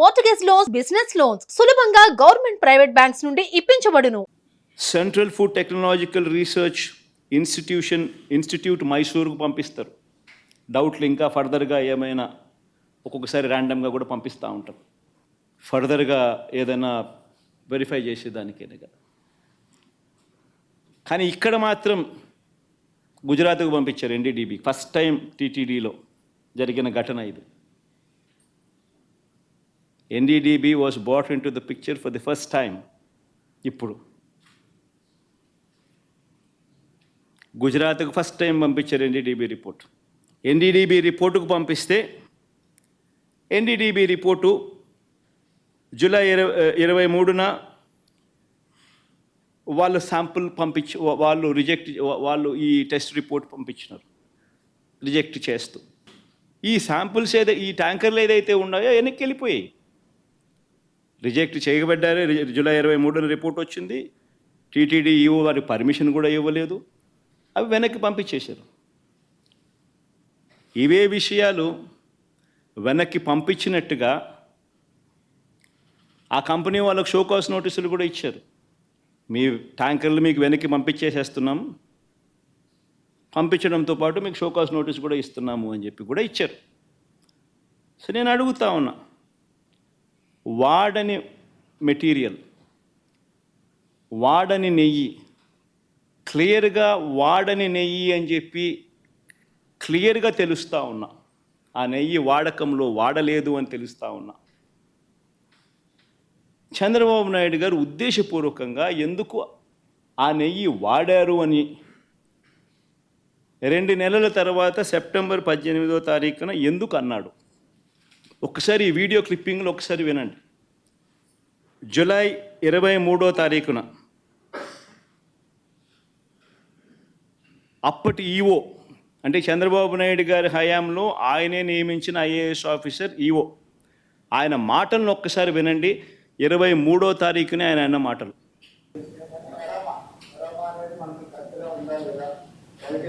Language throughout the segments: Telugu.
మోర్టగేజ్ లోన్స్ బిజినెస్ లోన్స్ సులభంగా గవర్నమెంట్ ప్రైవేట్ బ్యాంక్స్ నుండి ఇప్పించబడును. Central food technological research institution institute మైసూరుకు పంపిస్తారు. డౌట్లు ఇంకా ఫర్దర్గా ఏమైనా ఒక్కొక్కసారి ర్యాండమ్గా కూడా పంపిస్తూ ఉంటారు ఫర్దర్గా ఏదైనా వెరిఫై చేసేదానికైనా కదా కానీ ఇక్కడ మాత్రం గుజరాత్కు పంపించారు ఎన్డీడీబీ ఫస్ట్ టైం టీటీడీలో జరిగిన ఘటన ఇది. NDDB was brought in the picture for the first time ఇప్పుడు. గుజరాత్కు ఫస్ట్ టైం పంపించారు ఎన్డీడీబీ రిపోర్ట్ ఎన్డీడీబీ రిపోర్టుకు పంపిస్తే ఎన్డీడీబీ రిపోర్టు జూలై ఇరవై ఇరవై మూడున వాళ్ళు శాంపుల్ పంపించి వాళ్ళు రిజెక్ట్ వాళ్ళు ఈ టెస్ట్ రిపోర్ట్ పంపించినారు. రిజెక్ట్ చేస్తూ. ఈ శాంపుల్స్ ఏదో ఈ ట్యాంకర్లు ఏదైతే ఉన్నాయో వెనక్కి వెళ్ళిపోయాయి. రిజెక్ట్ చేయబడ్డారే. జూలై ఇరవై మూడున రిపోర్ట్ వచ్చింది. టీటీడీ ఈఓ వారికి పర్మిషన్ కూడా ఇవ్వలేదు. అవి వెనక్కి పంపించేశారు. ఇవే విషయాలు వెనక్కి పంపించినట్టుగా ఆ కంపెనీ వాళ్ళకు షోకాస్ నోటీసులు కూడా ఇచ్చారు. మీ ట్యాంకర్లు మీకు వెనక్కి పంపించేసేస్తున్నాం. పంపించడంతో పాటు మీకు షోకాస్ నోటీస్ కూడా ఇస్తున్నాము అని చెప్పి కూడా ఇచ్చారు. సో నేను అడుగుతా ఉన్నా వాడని మెటీరియల్ వాడని నెయ్యి క్లియర్గా వాడని నెయ్యి అని చెప్పి క్లియర్గా తెలుస్తూ ఉన్నా. ఆ నెయ్యి వాడకంలో వాడలేదు అని తెలుస్తూ ఉన్నా. చంద్రబాబు నాయుడు గారు ఉద్దేశపూర్వకంగా ఎందుకు ఆ నెయ్యి వాడారు అని రెండు నెలల తర్వాత సెప్టెంబర్ పద్దెనిమిదో తారీఖున ఎందుకు అన్నాడు? ఒకసారి ఈ వీడియో క్లిప్పింగ్లో ఒకసారి వినండి. జులై ఇరవై మూడో తారీఖున అప్పటి ఈఓ అంటే చంద్రబాబు నాయుడు గారి హయాంలో ఆయనే నియమించిన ఐఏఎస్ ఆఫీసర్ ఈఓ. ఆయన మాటలను ఒక్కసారి వినండి. ఇరవై మూడో తారీఖునే ఆయన అన్న మాటలు.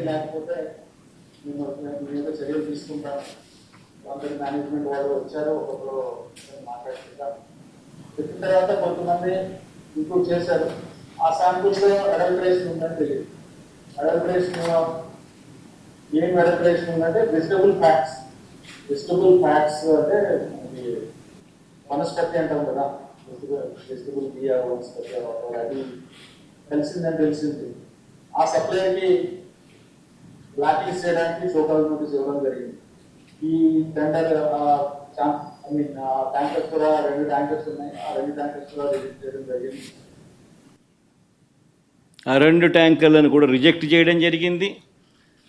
లేకపోతే చర్యలు తీసుకుంటాం. కొందరు మేనేజ్మెంట్ వాళ్ళు వచ్చారు ఒకరు మాట్లాడుకుంటాం చెప్పిన తర్వాత కొంతమంది ఇంప్రూవ్ చేశారు. ఆ శాంపుల్స్లో అడల్ట్రేషన్ ఉందని తెలియదు. అడల్ట్రేషన్ ఏం అడల్ట్రేషన్ ఉందంటే వెజిటబుల్ ఫ్యాట్స్ వెజిటబుల్ ఫ్యాట్స్ అంటే అది వనస్పతి అంటాం కదా. వెజిటబుల్ బియ్య వనస్పతి అది తెలిసిందని తెలిసింది. ఆ సప్లైకి బ్లాక్ లిస్ట్ చేయడానికి షోకాల్ నోటీస్ ఇవ్వడం జరిగింది. ఈ టెండర్ ఐ మీన్ ట్యాంకర్స్ కూడా రెండు ట్యాంకర్స్ ఉన్నాయి. ఆ రెండు ట్యాంకర్స్ కూడా రిజెక్ట్ చేయడం జరిగింది. ఆ రెండు ట్యాంకర్లను కూడా రిజెక్ట్ చేయడం జరిగింది.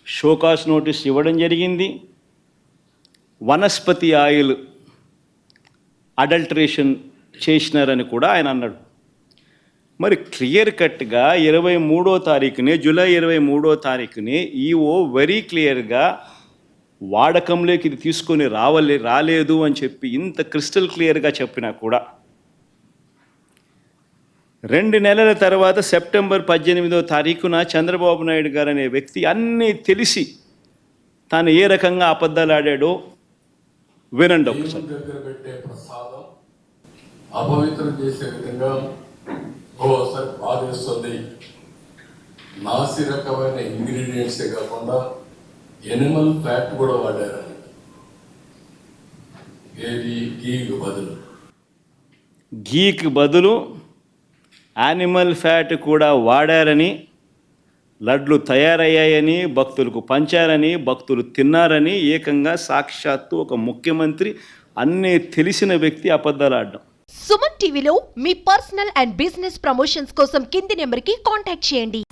షోకాస్ నోటీస్ ఇవ్వడం జరిగింది. వనస్పతి ఆయిల్ అడల్టరేషన్ చేసినారని కూడా ఆయన అన్నాడు. మరి క్లియర్ కట్గా ఇరవై మూడో తారీఖునే జూలై ఇరవై మూడో తారీఖునే ఈఓ వెరీ క్లియర్గా వాడకంలోకి ఇది తీసుకొని రావలే రాలేదు అని చెప్పి ఇంత క్రిస్టల్ క్లియర్గా చెప్పినా కూడా రెండు నెలల తర్వాత సెప్టెంబర్ పద్దెనిమిదో తారీఖున చంద్రబాబు నాయుడు గారు అనే వ్యక్తి అన్నీ తెలిసి తాను ఏ రకంగా అబద్ధాలు ఆడాడో వినండి ఒకసారి. అపవిత్రం చేసే విధంగా ఓసారి నాసి రకమైన ఇంగ్రీడియంట్సే కాకుండా ఎనిమల్ ఫ్యాట్ కూడా వాడారని ఏది? గీకు బదులు. గీకి బదులు యానిమల్ ఫ్యాట్ కూడా వాడారని లడ్లు తయారయ్యాయని భక్తులకు పంచారని భక్తులు తిన్నారని ఏకంగా సాక్షాత్తు ఒక ముఖ్యమంత్రి అన్నీ తెలిసిన వ్యక్తి అబద్ధాలు ఆడడం. సుమన్ టీవీలో మీ పర్సనల్ అండ్ బిజినెస్ ప్రమోషన్స్ కోసం కింది నెంబర్కి కాంటాక్ట్ చేయండి.